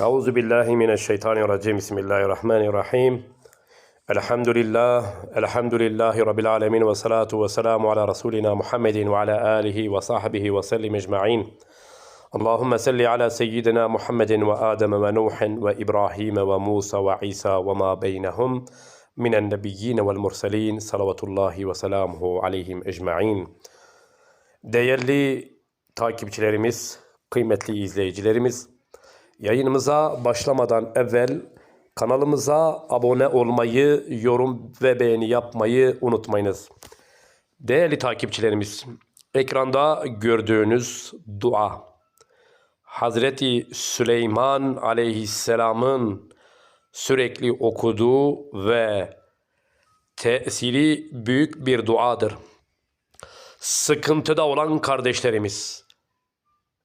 Euzu billahi mineşşeytanirracim. Bismillahirrahmanirrahim. Elhamdülillah. Elhamdülillahi rabbil alamin ve salatu ve selamu ala rasulina Muhammedin ve ala alihi ve sahbihi ve sellem ecmaîn. Allahumme salli ala seyyidina Muhammedin ve Adem ve Nuh ve İbrahim ve Musa ve İsa ve ma beynehum minen nebiyyin vel murselin salavatullahi ve selamuhu aleyhim ecmaîn. Değerli takipçilerimiz, kıymetli izleyicilerimiz, Yayınımıza başlamadan evvel kanalımıza abone olmayı, yorum ve beğeni yapmayı unutmayınız. Değerli takipçilerimiz, ekranda gördüğünüz dua Hazreti Süleyman Aleyhisselam'ın sürekli okuduğu ve tesiri büyük bir duadır. Sıkıntıda olan kardeşlerimiz,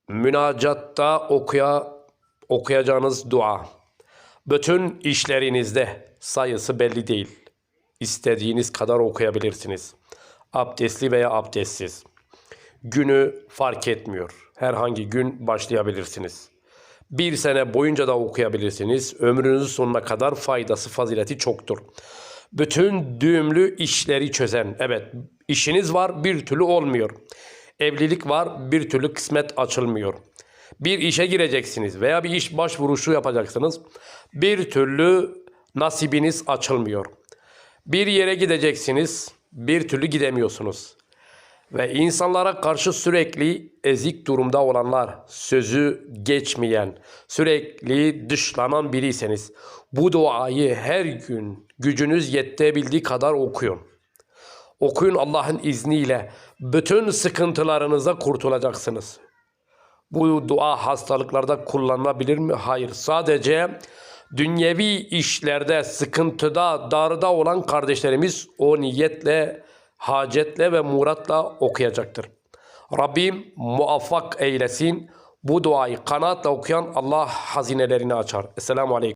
münacatta okuya okuyacağınız dua bütün işlerinizde sayısı belli değil. İstediğiniz kadar okuyabilirsiniz. Abdestli veya abdestsiz. Günü fark etmiyor. Herhangi gün başlayabilirsiniz. Bir sene boyunca da okuyabilirsiniz. Ömrünüzün sonuna kadar faydası, fazileti çoktur. Bütün düğümlü işleri çözen, evet işiniz var bir türlü olmuyor. Evlilik var bir türlü kısmet açılmıyor. Bir işe gireceksiniz veya bir iş başvuruşu yapacaksınız. Bir türlü nasibiniz açılmıyor. Bir yere gideceksiniz, bir türlü gidemiyorsunuz. Ve insanlara karşı sürekli ezik durumda olanlar, sözü geçmeyen, sürekli dışlanan biriyseniz bu duayı her gün gücünüz yettebildiği kadar okuyun. Okuyun Allah'ın izniyle bütün sıkıntılarınıza kurtulacaksınız. Bu dua hastalıklarda kullanılabilir mi? Hayır. Sadece dünyevi işlerde, sıkıntıda, darda olan kardeşlerimiz o niyetle, hacetle ve muratla okuyacaktır. Rabbim muvaffak eylesin. Bu duayı kanatla okuyan Allah hazinelerini açar. Esselamu Aleyküm.